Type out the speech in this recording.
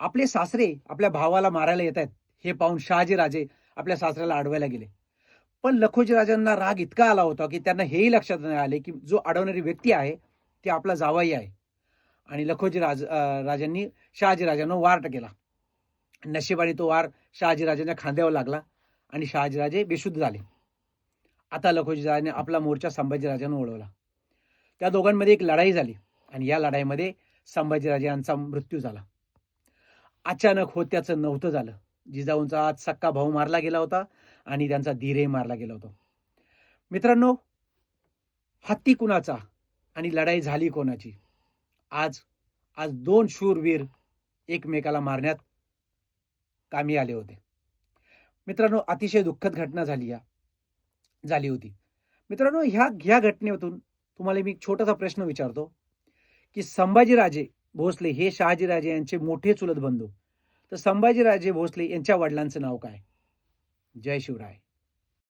आपले सासरे आपल्या भावाला मारायला येत आहेत हे पाहून शहाजी राजे आपल्या सासऱ्याला अडवायला गेले. पण लखोजी राजांना राग इतका आला होता की त्यांना हेही लक्षात नाही आले की जो अडवणारी व्यक्ती आहे ती आपला जावाई आहे. आणि लखोजी राज राजांनी शहाजी राजांना वार केला. नशिबाने तो वार शहाजी राजांच्या खांद्यावर लागला आणि शहाजीराजे बेशुद्ध झाले. आता लखोजी राजाने आपला मोर्चा संभाजीराजांना ओढवला. त्या दोघांमध्ये एक लढाई झाली आणि या लढाईमध्ये संभाजीराजे यांचा मृत्यू झाला. अचानक होत्याचं नव्हतं झालं. जिजाऊंचा आज सक्का भाऊ मारला गेला होता आणि त्यांचा धीरही मारला गेला होता. मित्रांनो हत्ती कुणाचा आणि लढाई झाली कोणाची? आज आज दोन शूरवीर एकमेकाला मारण्यात कामी आले होते. मित्रांनो अतिशय दुःखद घटना झाली या झाली होती. मित्रांनो ह्या ह्या घटनेतून तुम्हाला मी एक छोटासा प्रश्न विचारतो की संभाजीराजे भोसले हे शहाजीराजे यांचे मोठे चुलत बंधू. तर संभाजीराजे भोसले यांच्या वडिलांचं नाव काय? जय शिवराय.